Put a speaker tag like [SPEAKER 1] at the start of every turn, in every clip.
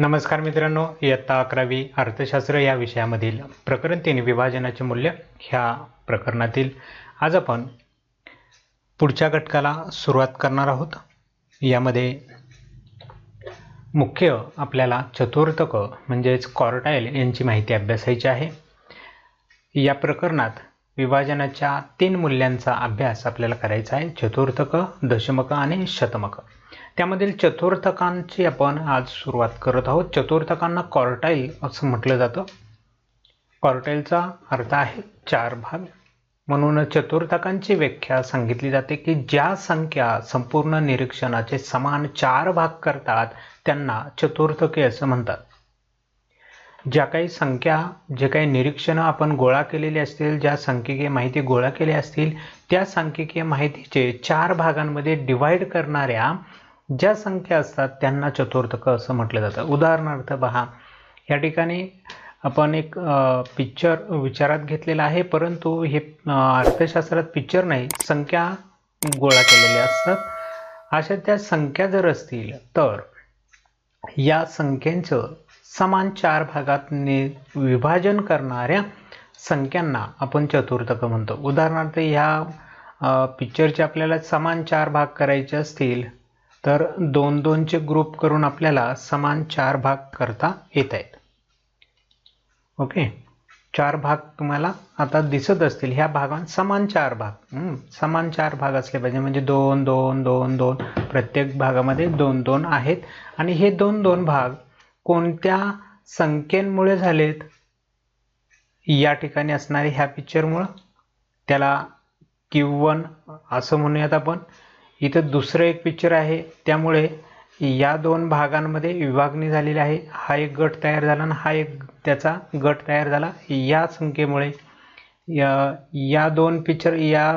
[SPEAKER 1] नमस्कार मित्रांनो इयत्ता अकरावी अर्थशास्त्र या विषयामधील प्रकरण तीन विभाजनाचे मूल्य ह्या प्रकरणातील आज आपण पुढच्या घटकाला सुरुवात करणार आहोत. यामध्ये मुख्य आपल्याला चतुर्थक म्हणजेच कॉर्टाईल यांची माहिती अभ्यासायची आहे. या प्रकरणात विभाजनाच्या तीन मूल्यांचा अभ्यास आपल्याला करायचा आहे. चतुर्थक दशमक आणि शतमक. त्यामधील चतुर्थकांची आपण आज सुरुवात करत आहोत. चतुर्थकांना कॉर्टाईल असं म्हटलं जातं. कॉर्टाईलचा अर्थ आहे चार भाग. म्हणून चतुर्थकांची व्याख्या सांगितली जाते की ज्या संख्या संपूर्ण निरीक्षणाचे समान चार भाग करतात त्यांना चतुर्थके असं म्हणतात. ज्या काही संख्या जे काही निरीक्षणं आपण गोळा केलेली असतील ज्या सांख्यिकीय माहिती गोळा केली असतील त्या सांख्यिकीय माहितीचे चार भागांमध्ये डिवाईड करणाऱ्या ज्या संख्या असतात त्यांना चतुर्थक असं म्हटलं जातं. उदाहरणार्थ पहा या ठिकाणी आपण एक पिक्चर विचारात घेतलेला आहे परंतु हे अर्थशास्त्रात पिक्चर नाही संख्या गोळा केलेल्या असतात. अशा त्या संख्या जर असतील तर या संख्यांचं समान चार भागात नि विभाजन करणाऱ्या संख्यांना आपण चतुर्थक म्हणतो. उदाहरणार्थ ह्या पिक्चरचे आपल्याला समान चार भाग करायचे असतील तर दोन दोनचे ग्रुप करून आपल्याला समान चार भाग करता येत आहेत. ओके चार भाग तुम्हाला आता दिसत असतील. ह्या भागात समान चार भाग. समान चार भाग असले पाहिजे. म्हणजे दोन दोन दोन दोन. प्रत्येक भागामध्ये दोन दोन आहेत. आणि हे दोन दोन भाग कोणत्या संख्येमुळे झालेत? या ठिकाणी असणारे ह्या पिक्चरमुळं त्याला क्यू वन असं म्हणूयात आपण. इथं दुसरं एक पिक्चर आहे. त्यामुळे या दोन भागांमध्ये विभागणी झालेली आहे. हा एक गट तयार झाला आणि हा एक त्याचा गट तयार झाला. या संख्येमुळे या या दोन पिक्चर या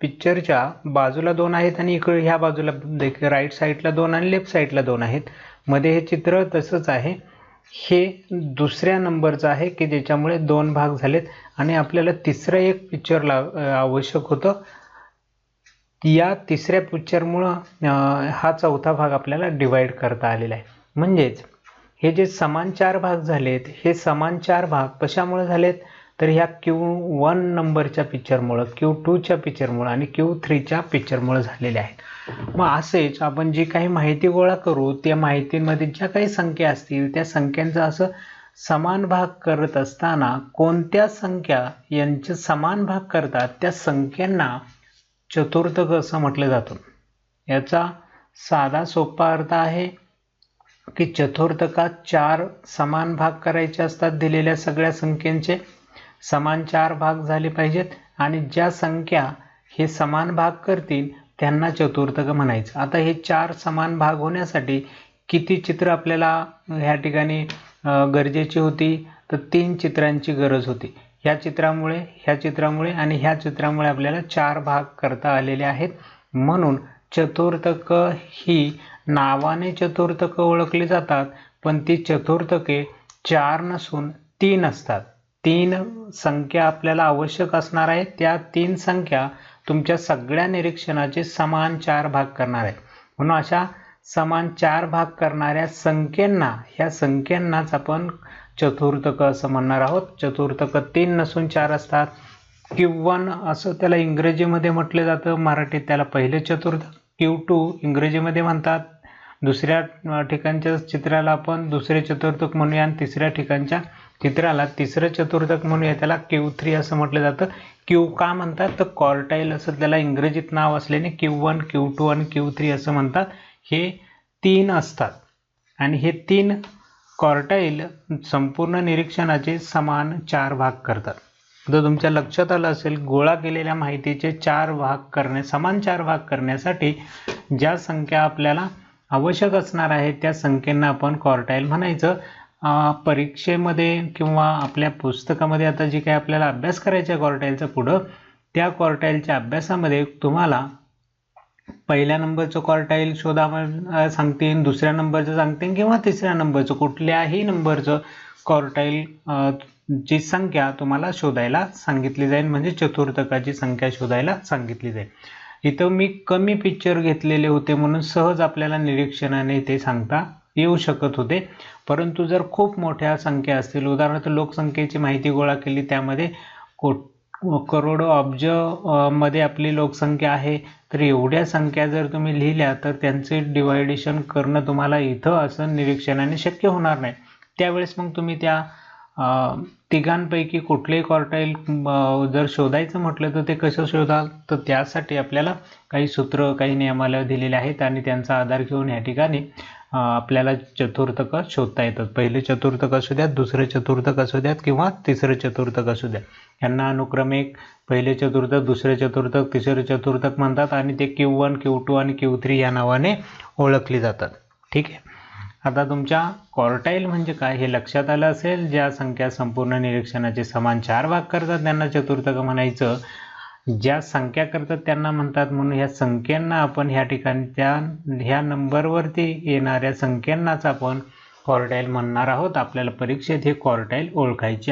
[SPEAKER 1] पिक्चरच्या बाजूला दोन आहेत आणि इकडे ह्या बाजूला देखील राईट साईडला दोन आणि लेफ्ट साईडला दोन आहेत. मध्ये हे चित्र तसंच आहे. हे दुसऱ्या नंबरचं आहे की ज्याच्यामुळे दोन भाग झालेत आणि आपल्याला तिसरं एक पिक्चर ला आवश्यक होतं. या तिसऱ्या पिक्चरमुळं हा चौथा भाग आपल्याला डिवाईड करता आलेला आहे. म्हणजेच हे जे समान चार भाग झालेत हे समान चार भाग कशामुळे झालेत? तर ह्या क्यू वन नंबरच्या पिक्चरमुळं क्यू टूच्या पिक्चरमुळं आणि क्यू थ्रीच्या पिक्चरमुळं झालेले आहेत. मग असेच आपण जी काही माहिती गोळा करू त्या माहितीमध्ये ज्या काही संख्या असतील त्या संख्यांचा असं समान भाग करत असताना कोणत्या संख्या यांचे समान भाग करतात त्या संख्यांना चतुर्थक असं म्हटलं जातं. याचा साधा सोपा अर्थ आहे की चतुर्थकात चार समान भाग करायचे असतात दिलेल्या सगळ्या संख्येचे समान चार भाग झाले पाहिजेत आणि ज्या संख्या हे समान भाग करतील त्यांना चतुर्थक म्हणायचं. आता हे चार समान भाग होण्यासाठी किती चित्र आपल्याला ह्या ठिकाणी गरजेची होती? तर तीन चित्रांची गरज होती. ह्या चित्रामुळे ह्या चित्रामुळे आणि ह्या चित्रामुळे आपल्याला चार भाग करता आलेले आहेत. म्हणून चतुर्थक ही नावाने चतुर्थक ओळखली जातात पण ती चतुर्थके चार नसून तीन असतात. तीन संख्या आपल्याला आवश्यक असणार आहे त्या तीन संख्या तुमच्या सगळ्या निरीक्षणाचे समान चार भाग करणार आहेत. म्हणून अशा समान चार भाग करणाऱ्या संख्येंना ह्या संख्येंनाच आपण चतुर्थक असं म्हणणार आहोत. चतुर्थक तीन नसून चार असतात. क्यू वन असं त्याला इंग्रजीमध्ये म्हटलं जातं. मराठीत त्याला पहिले चतुर्थक. क्यू टू इंग्रजीमध्ये म्हणतात. दुसऱ्या ठिकाणच्या चित्राला आपण दुसरे चतुर्थक म्हणूया आणि तिसऱ्या ठिकाणच्या चित्राला तिसरं चतुर्थक म्हणूया. त्याला क्यू थ्री असं म्हटलं जातं. क्यू का म्हणतात? तर कॉर्टाईल असं त्याला इंग्रजीत नाव असल्याने क्यू वन क्यू टू आणि क्यू थ्री असं म्हणतात. हे तीन असतात. आणि हे तीन कॉर्टाईल संपूर्ण निरीक्षणाचे समान चार भाग करतात. जर तुमच्या लक्षात आलं असेल गोळा केलेल्या माहितीचे चार भाग करणे समान चार भाग करण्यासाठी ज्या संख्या आपल्याला आवश्यक असणार आहे त्या संख्येंना आपण कॉर्टाईल म्हणायचं. परीक्षेमध्ये किंवा आपल्या पुस्तकामध्ये आता जी काही आपल्याला अभ्यास करायचा आहे कॉर्टाईलचा पुढं त्या कॉर्टाईलच्या अभ्यासामध्ये तुम्हाला पहिल्या नंबरचं क्वार्टाईल शोधा सांगतील दुसऱ्या नंबरचं सांगतील किंवा तिसऱ्या नंबरचं कुठल्याही नंबरचं क्वार्टाईल ची संख्या तुम्हाला शोधायला सांगितली जाईल म्हणजे चतुर्थकाची संख्या शोधायला सांगितली जाईल. इथं मी कमी पिक्चर घेतलेले होते म्हणून सहज आपल्याला निरीक्षणाने ते सांगता येऊ शकत होते. परंतु जर खूप मोठ्या संख्या असतील उदाहरणार्थ लोकसंख्येची माहिती गोळा केली त्यामध्ये कोट करोडो अब्जमध्ये आपली लोकसंख्या आहे. तर एवढ्या संख्या जर तुम्ही लिहिल्या तर त्यांचे डिवायडेशन करणं तुम्हाला इथं असं निरीक्षणाने शक्य होणार नाही. त्यावेळेस मग तुम्ही त्या तिघांपैकी कुठलेही क्वार्टाईल जर शोधायचं म्हटलं तर ते कसं शोधाल? तर त्यासाठी आपल्याला काही सूत्र काही नियमाला दिलेले आहेत आणि त्यांचा आधार घेऊन या ठिकाणी आपल्याला चतुर्थक शोधता येतात. पहिले चतुर्थक असू द्यात दुसरे चतुर्थक असू द्यात किंवा तिसरे चतुर्थक असू द्यात. यांना अनुक्रमे एक पहिले चतुर्थक दुसरे चतुर्थक तिसरे चतुर्थक म्हणतात आणि ते क्यू वन क्यू टू आणि क्यू थ्री या नावाने ओळखली जातात. ठीक आहे? आता तुमच्या क्वार्टाईल म्हणजे काय हे लक्षात आलं असेल? ज्या संख्या संपूर्ण निरीक्षणाचे समान चार भाग करतात त्यांना चतुर्थक म्हणायचं. ज्या संख्या करतात त्यांना म्हणतात म्हणून ह्या संख्यांना आपण ह्या ठिकाणी त्या ह्या नंबरवरती येणाऱ्या संख्यांनाच आपण क्वार्टाईल म्हणणार आहोत. आपल्याला परीक्षेत हे क्वार्टाईल ओळखायचे